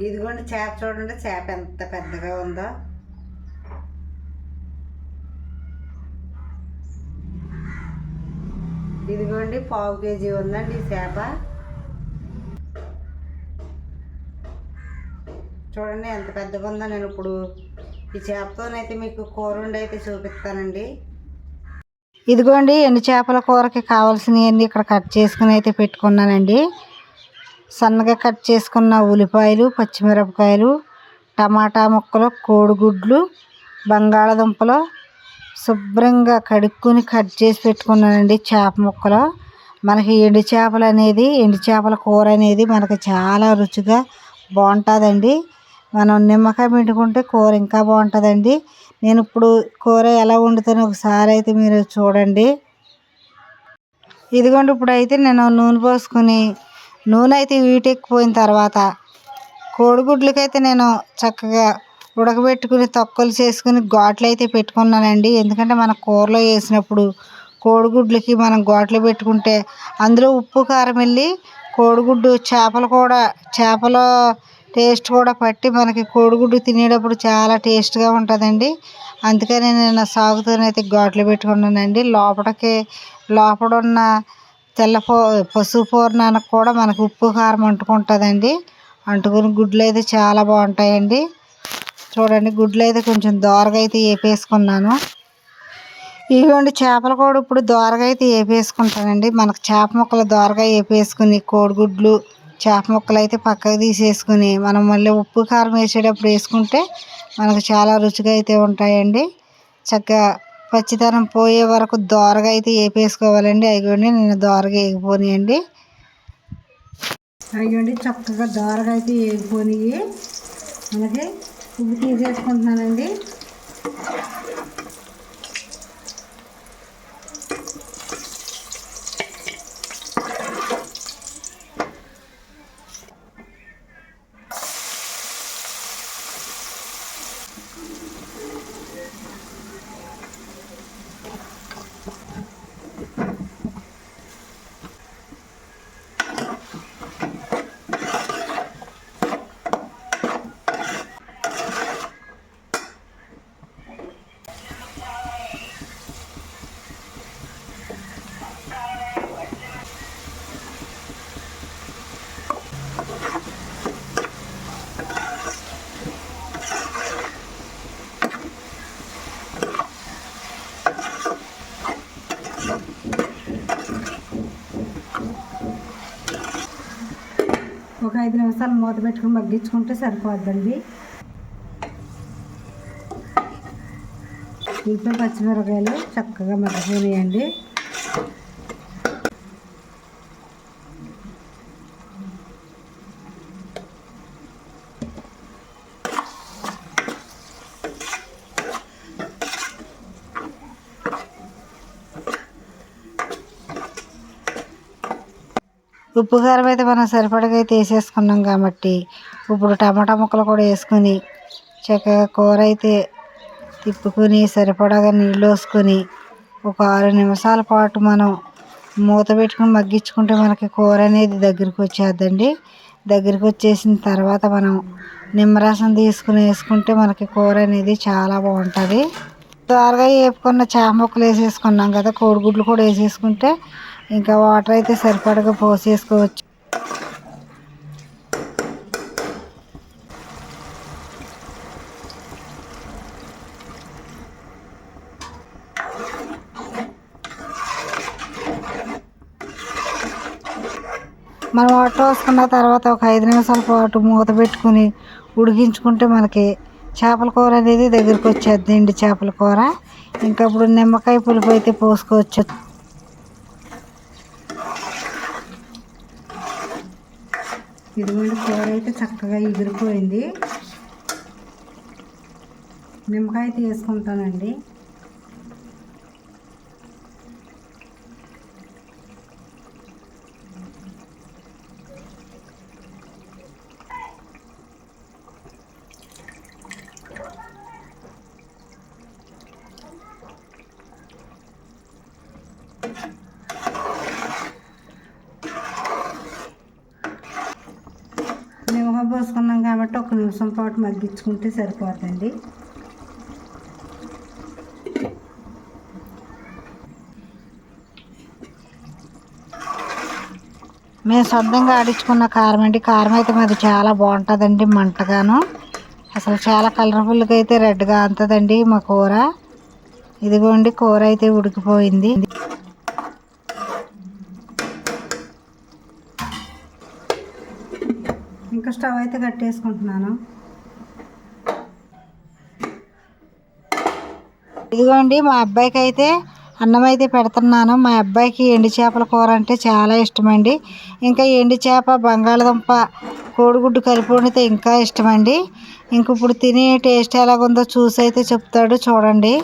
ఇదిగోండి చేప చూడండి చేప ఎంత పెద్దగా ఉందో. ఇదిగోండి పావు కేజీ ఉందండి ఈ చేప. చూడండి ఎంత పెద్దగా ఉందో నేను ఇప్పుడు ఈ చేపతోనైతే మీకు కూర ఉండి అయితే చూపిస్తానండి. ఇదిగోండి ఎండు చేపల కూరకి కావాల్సినవన్నీ ఇక్కడ కట్ చేసుకుని అయితే పెట్టుకున్నానండి. సన్నగా కట్ చేసుకున్న ఉల్లిపాయలు పచ్చిమిరపకాయలు టమాటా ముక్కలు కోడిగుడ్లు బంగాళదుంపలు శుభ్రంగా కడుక్కుని కట్ చేసి పెట్టుకున్నానండి చేప ముక్కలు. మనకి ఎండు చేపలు అనేది ఎండు చేపల కూర అనేది మనకి చాలా రుచిగా బాగుంటుందండి. మనం నిమ్మకాయ పిండుకుంటే కూర ఇంకా బాగుంటుందండి. నేను ఇప్పుడు కూర ఎలా వండుతానో ఒకసారి అయితే మీరు చూడండి. ఇదిగోండి ఇప్పుడు అయితే నేను నూనె పోసుకొని నూనె అయితే వీటెక్కిపోయిన తర్వాత కోడిగుడ్లకైతే నేను చక్కగా ఉడకబెట్టుకుని తొక్కలు చేసుకుని ఘాట్లు అయితే పెట్టుకున్నానండి. ఎందుకంటే మన కూరలో వేసినప్పుడు కోడిగుడ్లకి మనం ఘాట్లు పెట్టుకుంటే అందులో ఉప్పు కారం వెళ్ళి కోడిగుడ్డు చేపలు కూడా చేపల టేస్ట్ కూడా పట్టి మనకి కోడిగుడ్డు తినేటప్పుడు చాలా టేస్ట్గా ఉంటుందండి. అందుకని నేను సాగుతోనైతే ఘాట్లు పెట్టుకున్నానండి. లోపలికి లోపల ఉన్న తెల్ల పో పసుపు పూర్ణానికి కూడా మనకు ఉప్పు కారం అంటుకుంటుందండి. అంటుకుని గుడ్లు అయితే చాలా బాగుంటాయండి. చూడండి గుడ్లు అయితే కొంచెం దోరగా అయితే వేపేసుకున్నాను ఇవ్వండి చేపల కూడా ఇప్పుడు దోరగా అయితే వేపేసుకుంటానండి మనకు చేప ముక్కలు దోరగా వేపేసుకుని కోడిగుడ్లు చేప ముక్కలు అయితే పక్కకు తీసేసుకుని మనం మళ్ళీ ఉప్పు కారం వేసేటప్పుడు వేసుకుంటే మనకు చాలా రుచిగా అయితే ఉంటాయండి. చక్కగా పచ్చితనం పోయే వరకు దోరగా అయితే వేపేసుకోవాలండి అయిగోండి నేను దోరగా వేగిపోనియండి అయిగోండి చక్కగా దోరగా అయితే వేగిపోనివి మనకి ఉప్పు తీసేసుకుంటున్నానండి. ఒక ఐదు నిమిషాలు మూత పెట్టుకుని మగ్గించుకుంటే సరిపోద్దండి. ఇంట్లో పచ్చిమిరపకాయలు చక్కగా మగ్గిపోయాయండి ఉప్పు కారం అయితే మనం సరిపడగా అయితే వేసేసుకున్నాం కాబట్టి ఇప్పుడు టమాటా ముక్కలు కూడా వేసుకొని చక్కగా కూర అయితే తిప్పుకొని సరిపడగా నీళ్ళు వేసుకొని ఒక ఆరు నిమిషాల పాటు మనం మూత పెట్టుకుని మగ్గించుకుంటే మనకి కూర అనేది దగ్గరికి వచ్చేద్దండి. దగ్గరికి వచ్చేసిన తర్వాత మనం నిమ్మరసం తీసుకుని వేసుకుంటే మనకి కూర అనేది చాలా బాగుంటుంది. త్వరగా వేపుకున్న చేప ముక్కలు వేసేసుకున్నాం కదా కోడిగుడ్లు కూడా వేసేసుకుంటే ఇంకా వాటర్ అయితే సరిపడగా పోసేసుకోవచ్చు. మనం వాటర్ పోసుకున్న తర్వాత ఒక ఐదు నిమిషాల పాటు మూత పెట్టుకుని ఉడికించుకుంటే మనకి చేపల కూర అనేది దగ్గరికి వచ్చేద్ది ఎండి చేపల కూర. ఇంకా ఇప్పుడు నిమ్మకాయ పులుపు అయితే పోసుకోవచ్చు. ఇదిగోండి కూర అయితే చక్కగా ఎగిరిపోయింది. నిమ్మకాయ తీసుకుంటానండి పోసుకున్నాం కాబట్టి ఒక నిమిషం పాటు మగ్గించుకుంటే సరిపోతుంది మేము సొంతంగా ఆడించుకున్న కారం అండి. కారం అయితే మాది చాలా బాగుంటుందండి మంటగాను. అసలు చాలా కలర్ఫుల్గా అయితే రెడ్గా అంతదండి మా కూర. ఇదిగోండి కూర అయితే ఉడికిపోయింది ఇంకా స్టవ్ అయితే కట్టేసుకుంటున్నాను. ఇదిగోండి మా అబ్బాయికి అయితే అన్నం అయితే పెడుతున్నాను. మా అబ్బాయికి ఎండు చేపల కూర అంటే చాలా ఇష్టమండి. ఇంకా ఎండు చేప బంగాళదుంప కోడిగుడ్డు కలిపి వండితే ఇంకా ఇష్టమండి. ఇంక ఇప్పుడు తినే టేస్ట్ ఎలాగుందో చూసి అయితే చెప్తాడు చూడండి.